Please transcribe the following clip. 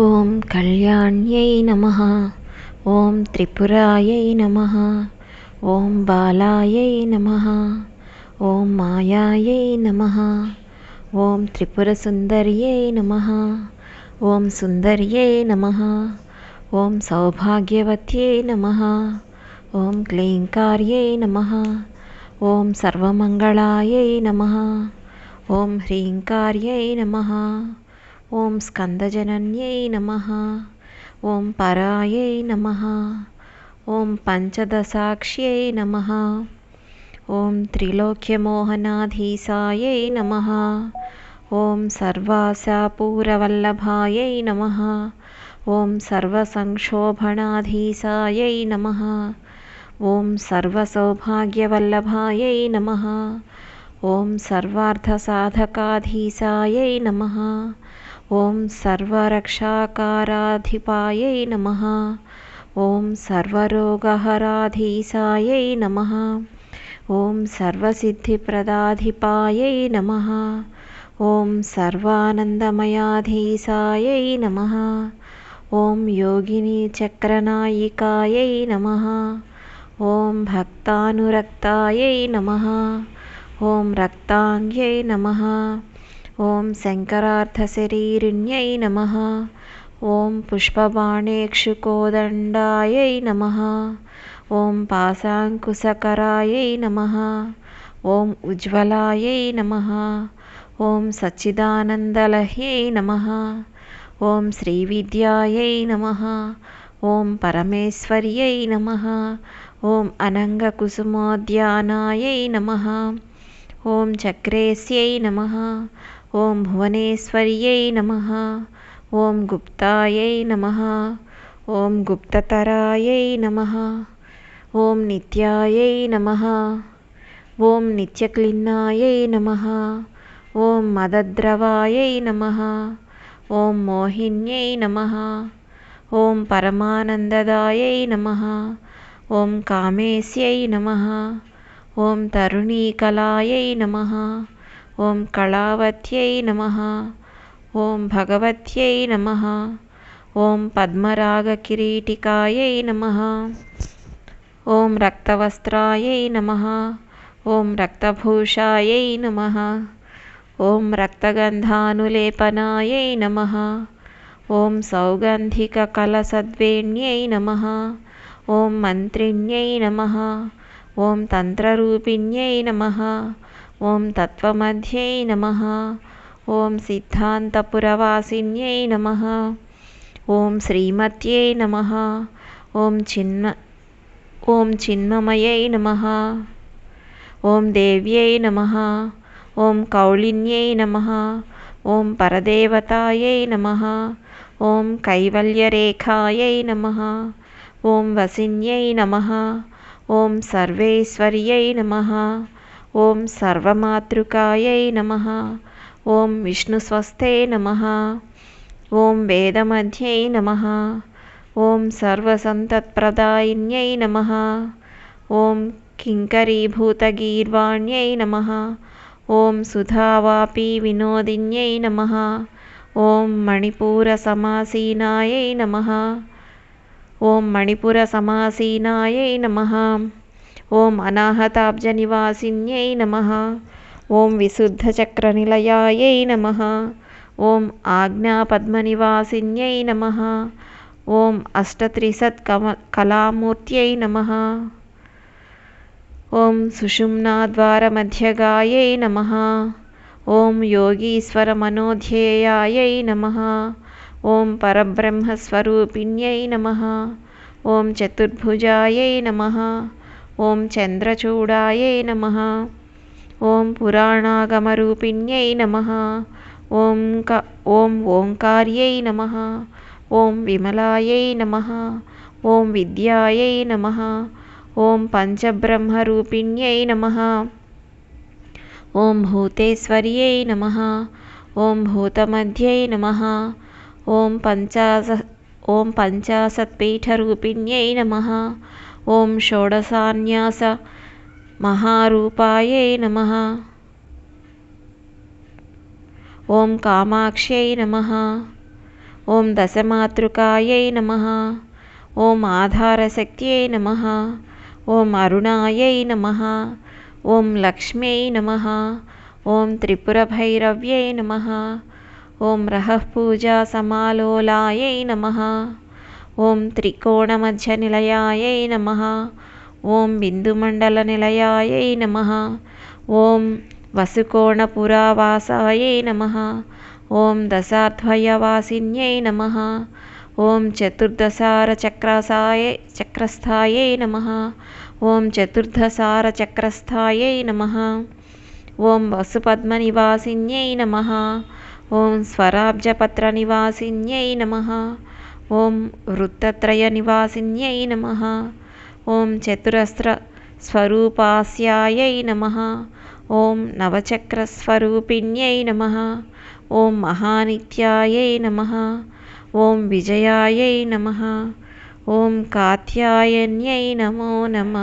ॐ कल्याण्यै नमः ॐ त्रिपुरायै नमः ॐ बालायै नमः ॐ मायायै नमः ॐ त्रिपुरसुन्दर्यै नमः ॐ सुन्दर्यै नमः ॐ सौभाग्यवत्यै नमः ॐ क्लीङ्कार्यै नमः ॐ सर्वमङ्गलायै नमः ॐ ह्रीङ्कार्यै नमः ॐ स्कन्दजनन्यै नमः ॐ परायै नमः ॐ पञ्चदशाक्ष्यै नमः ॐ त्रिलोक्यमोहनाधीशायै नमः ॐ सर्वासापूरवल्लभायै नमः ॐ सर्वसंक्षोभणाधीशायै नमः ॐ सर्वसौभाग्यवल्लभायै नमः ॐ सर्वार्थसाधकाधीशायै नमः ॐ सर्वरक्षाकाराधिपायै नमः। ॐ सर्वरोगहराधीशायै नमः। ॐ सर्वसिद्धिप्रदाधिपायै नमः। ॐ सर्वानन्दमयाधीशायै नमः। ॐ योगिनीचक्रनायिकायै नमः। ॐ भक्तानुरक्तायै नमः। ॐ रक्ताङ्ग्यै नमः ॐ शङ्करार्थशरीरिण्यै नमः ॐ पुष्पबाणेक्षुकोदण्डायै नमः ॐ पाशाङ्कुशकरायै नमः ॐ उज्ज्वलायै नमः ॐ सच्चिदानन्दलह्यै नमः ॐ श्रीविद्यायै नमः ॐ परमेश्वर्यै नमः ॐ अनङ्गकुसुमोद्यानायै नमः ॐ चक्रेस्यै नमः ॐ भुवनेश्वर्यै नमः ॐ गुप्तायै नमः ॐ गुप्ततरायै नमः ॐ नित्यायै नमः ॐ नित्यक्लिन्नायै नमः ॐ मदद्रवायै नमः ॐ मोहिन्यै नमः ॐ परमानन्ददायै नमः ॐ कामेस्यै नमः ॐ तरुणीकलायै नमः ॐ कलावत्यै नमः। ॐ भगवत्यै नमः। ॐ पद्मरागकिरीटिकायै नमः। ॐ रक्तवस्त्रायै नमः। ॐ रक्तभूषायै नमः। ॐ रक्तगन्धानुलेपनायै नमः। ॐ सौगन्धिककलसद्वेण्यै नमः। ॐ मन्त्रिण्यै नमः। ॐ तन्त्ररूपिण्यै नमः ఓం తత్వమధ్యై నమ. ఓం సిద్ధాంతపురవాసిన్యై నమ. ఓం శ్రీమత్యై నమ. ఓం చిన్న ఓం చిన్మమయై నమ. ఓం దేవ్యై నమ. ఓం కౌళిన్యై నమ. ఓం పరదేవతాయై నమ. ఓం కైవల్యరేఖాయై నమ. ఓం వసిన్యై నమ. ఓం సర్వేశ్వర్యై నమ. ॐ सर्वमातृकायै नमः। ॐ विष्णुस्वस्ते नमः। ॐ वेदमध्यै नमः। ॐ सर्वसन्तत्प्रदायिन्यै नमः। ॐ किङ्करीभूतगीर्वाण्यै नमः। ॐ सुधावापीविनोदिन्यै नमः। ॐ मणिपूरसमासीनायै नमः। ॐ मणिपुरसमासीनायै नमः ఓం అనాహతాబ్జ నివాసిన్యై నమ. ఓం విశుద్ధచక్రనిలయాయై నమ. ఓం ఆజ్ఞాపద్మనివాసిన్యై నమ. ఓం అష్టత్రిసత్ కమ కళామూర్త్యై నమ. ఓం సుషుమ్నాద్వారమధ్యగాయై నమ. ఓం యోగీశ్వరమనోధ్యేయాయై నమ. ఓం పరబ్రహ్మస్వరూపిణ్యై నమ. ఓం చతుర్భుజాయై నమ. ॐ चन्द्रचूडायै नमः। ॐ पुराणागमरूपिण्यै नमः। ॐ क ॐ ओङ्कार्यै नमः। ॐ विमलायै नमः। ॐ विद्यायै नमः। ॐ पञ्चब्रह्मरूपिण्यै नमः। ॐ भूतेश्वर्यै नमः। ॐ भूतमध्यै नमः। ॐ पञ्चाश ॐ पञ्चाशत्पीठरूपिण्यै नमः ॐ षोडशान्यासमहारूपायै नमः। ॐ कामाक्ष्यै नमः। ॐ दशमातृकायै नमः। ॐ आधारशक्त्यै नमः। ॐ अरुणायै नमः। ॐ लक्ष्म्यै नमः। ॐ त्रिपुरभैरव्यै नमः। ॐ रहःपूजासमालोलायै नमः ఓం త్రికోణమధ్య నిలయాయై నమ. ఓం బిందుమండల నిలయాయై నమ. ఓం వసుకోణపురావాసాయై నమ. ఓం దశాధ్వయవాసిన్యై నమ. ఓం చతుర్దశార చక్రసాయ చక్రస్థాయై నమ. ఓం చతుర్దశార చక్రస్థాయై నమ. ఓం వసుపద్మనివాసిన్యై నమ. ఓం స్వరాబ్జపత్రనివాసిన్యై నమ. ఓం వృత్తత్రయ నివాసిన్యై నమ. ఓం చతురస్ర స్వరూపాస్యాయై నమ. ఓం నవచక్రస్వరూపిణ్యై నమ. ఓం మహానిత్యాయై నమ. ఓం విజయాయై నమ. ఓం కాత్యాయన్యై నమో నమ.